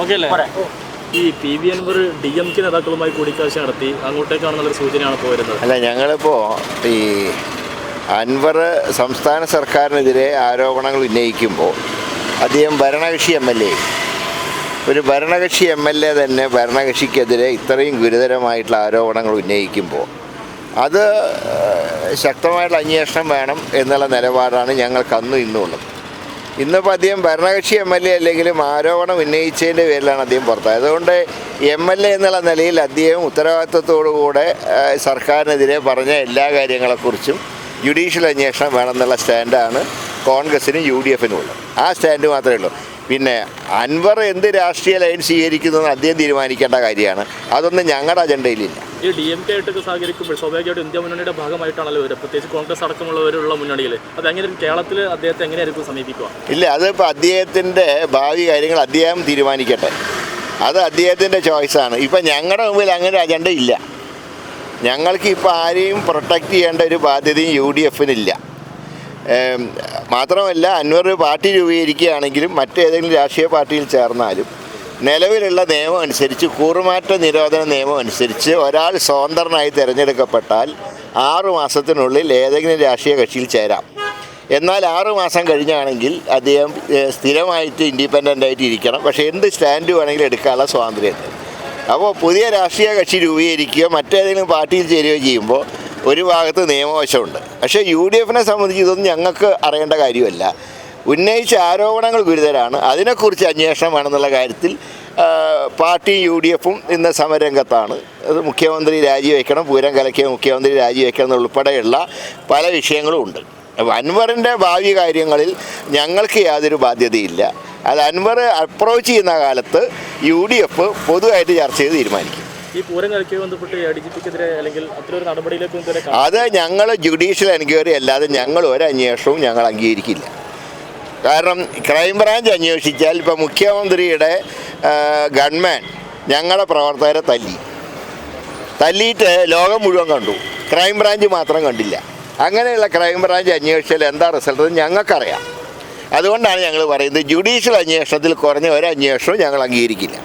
Okay അല്ലേ? ഈ P V Anvar D M K നേതാക്കളുമായി കൂടിക്കാഴ്ച നടത്തി അങ്ങോട്ടേക്കാണെന്നുള്ളൊരു സൂചനയാണ് പോയിരുന്നത് അല്ല ഞങ്ങളിപ്പോ ഈ അൻവർ സംസ്ഥാന സർക്കാരിനെതിരെ ആരോപണങ്ങൾ ഉന്നയിക്കുമ്പോൾ അദ്ദേഹം ഭരണകക്ഷി എം എൽ എ. ഒരു ഭരണകക്ഷി എം എൽ എ തന്നെ ഭരണകക്ഷിക്കെതിരെ ഇത്രയും ഗുരുതരമായിട്ടുള്ള ആരോപണങ്ങൾ ഉന്നയിക്കുമ്പോൾ അത് ശക്തമായിട്ടുള്ള അന്വേഷണം വേണം എന്നുള്ള നിലപാടാണ് ഞങ്ങൾക്ക് അന്നും ഇന്നും ഉള്ളത്. ഇന്നിപ്പോൾ അദ്ദേഹം ഭരണകക്ഷി എം എൽ എ അല്ലെങ്കിലും ആരോപണം ഉന്നയിച്ചതിന്റെ പേരിലാണ് അദ്ദേഹം പുറത്തായത്. അതുകൊണ്ട് എം എൽ എ എന്നുള്ള നിലയിൽ അദ്ദേഹം ഉത്തരവാദിത്വത്തോടുകൂടെ സർക്കാരിനെതിരെ പറഞ്ഞ എല്ലാ കാര്യങ്ങളെക്കുറിച്ചും ജുഡീഷ്യൽ അന്വേഷണം വേണമെന്നുള്ള സ്റ്റാൻഡാണ് കോൺഗ്രസിനും യു ഡി എഫിനും ഉള്ളത് ആ സ്റ്റാൻഡ് മാത്രമേ ഉള്ളൂ. പിന്നെ അൻവർ എന്ത് രാഷ്ട്രീയ ലൈൻ സ്വീകരിക്കുന്നതെന്ന് അദ്ദേഹം തീരുമാനിക്കേണ്ട കാര്യമാണ്. അതൊന്നും ഞങ്ങളുടെ അജണ്ടയിലില്ല. ഈ ഡി എം കെ ആയിട്ടൊക്കെ സഹകരിക്കുമ്പോൾ സ്വാഭാവികമായിട്ടും ഇന്ത്യ മുന്നണിയുടെ ഭാഗമായിട്ടാണല്ലോ വരിക. പ്രത്യേകിച്ച് കോൺഗ്രസ് അടക്കമുള്ളവരുള്ള മുന്നണിയിൽ അത് എങ്ങനെ കേരളത്തിൽ അദ്ദേഹത്തെ എങ്ങനെയായിരിക്കും സമീപിക്കുക? ഇല്ല അതിപ്പോൾ അദ്ദേഹത്തിന്റെ ഭാവി കാര്യങ്ങൾ അദ്ദേഹം തീരുമാനിക്കട്ടെ. അത് അദ്ദേഹത്തിന്റെ ചോയ്സാണ് ഇപ്പം ഞങ്ങളുടെ മുമ്പിൽ അങ്ങനെ അജണ്ട ഇല്ല. ഞങ്ങൾക്ക് ഇപ്പോൾ ആരെയും പ്രൊട്ടക്റ്റ് ചെയ്യേണ്ട ഒരു ബാധ്യതയും യു ഡി എഫിനില്ല. മാത്രമല്ല അൻവർ പാർട്ടി രൂപീകരിക്കുകയാണെങ്കിലും മറ്റേതെങ്കിലും രാഷ്ട്രീയ പാർട്ടിയിൽ ചേർന്നാലും നിലവിലുള്ള നിയമം അനുസരിച്ച് കൂറുമാറ്റ നിരോധന നിയമം അനുസരിച്ച് ഒരാൾ സ്വതന്ത്രനായി തിരഞ്ഞെടുക്കപ്പെട്ടാൽ ആറു മാസത്തിനുള്ളിൽ ഏതെങ്കിലും രാഷ്ട്രീയ കക്ഷിയിൽ ചേരാം. എന്നാൽ ആറു മാസം കഴിഞ്ഞാണെങ്കിൽ അദ്ദേഹം സ്ഥിരമായിട്ട് ഇൻഡിപെൻഡന്റ് ആയിട്ട് ഇരിക്കണം. പക്ഷേ എന്ത് സ്റ്റാൻഡ് വേണമെങ്കിലും എടുക്കാനുള്ള സ്വാതന്ത്ര്യമുണ്ട്. അപ്പോൾ പുതിയ രാഷ്ട്രീയ കക്ഷി രൂപീകരിക്കുകയോ മറ്റേതെങ്കിലും പാർട്ടിയിൽ ചേരുകയോ ചെയ്യുമ്പോൾ ഒരു ഭാഗത്ത് നിയമവശമുണ്ട്. പക്ഷേ യു ഡി എഫിനെ സംബന്ധിച്ച് ഇതൊന്നും ഞങ്ങൾക്ക് അറിയേണ്ട കാര്യമല്ല. ഉന്നയിച്ച ആരോപണങ്ങൾ ഗുരുതരാണ്. അതിനെക്കുറിച്ച് അന്വേഷണം വേണമെന്നുള്ള കാര്യത്തിൽ പാർട്ടി പാർട്ടിയും യു ഡി എഫും ഇന്ന് സമരംഗത്താണ് അത് മുഖ്യമന്ത്രി രാജിവെക്കണം പൂരം കലക്കിയ മുഖ്യമന്ത്രി രാജിവെക്കണം എന്നുൾപ്പെടെയുള്ള പല വിഷയങ്ങളും ഉണ്ട്. അപ്പോൾ അൻവറിന്റെ ഭാവി കാര്യങ്ങളിൽ ഞങ്ങൾക്ക് യാതൊരു ബാധ്യതയില്ല. അത് അൻവർ അപ്രോച്ച് ചെയ്യുന്ന കാലത്ത് യു ഡി എഫ് പൊതുവായിട്ട് ചർച്ച ചെയ്ത് തീരുമാനിക്കും. ഈ പൂരം കളിക്കുമായി ബന്ധപ്പെട്ട് എ ഡി ജി പിക്കെതിരെ അല്ലെങ്കിൽ നടപടിയിലേക്കും അത് ഞങ്ങൾ ജുഡീഷ്യൽ എൻക്വയറി അല്ലാതെ ഞങ്ങൾ ഒരു അന്വേഷണവും ഞങ്ങൾ അംഗീകരിക്കില്ല. കാരണം ക്രൈംബ്രാഞ്ച് അന്വേഷിച്ചാൽ ഇപ്പോൾ മുഖ്യമന്ത്രിയുടെ ഗൺമാൻ ഞങ്ങളുടെ പ്രവർത്തകരെ തല്ലി. തല്ലിയിട്ട് ലോകം മുഴുവൻ കണ്ടു. ക്രൈംബ്രാഞ്ച് മാത്രം കണ്ടില്ല. അങ്ങനെയുള്ള ക്രൈംബ്രാഞ്ച് അന്വേഷിച്ചാൽ എന്താ റിസൾട്ട് ഞങ്ങൾക്കറിയാം. അതുകൊണ്ടാണ് ഞങ്ങൾ പറയുന്നത് ജുഡീഷ്യൽ അന്വേഷണത്തിൽ കുറഞ്ഞ ഒരു അന്വേഷണവും ഞങ്ങൾ അംഗീകരിക്കില്ല.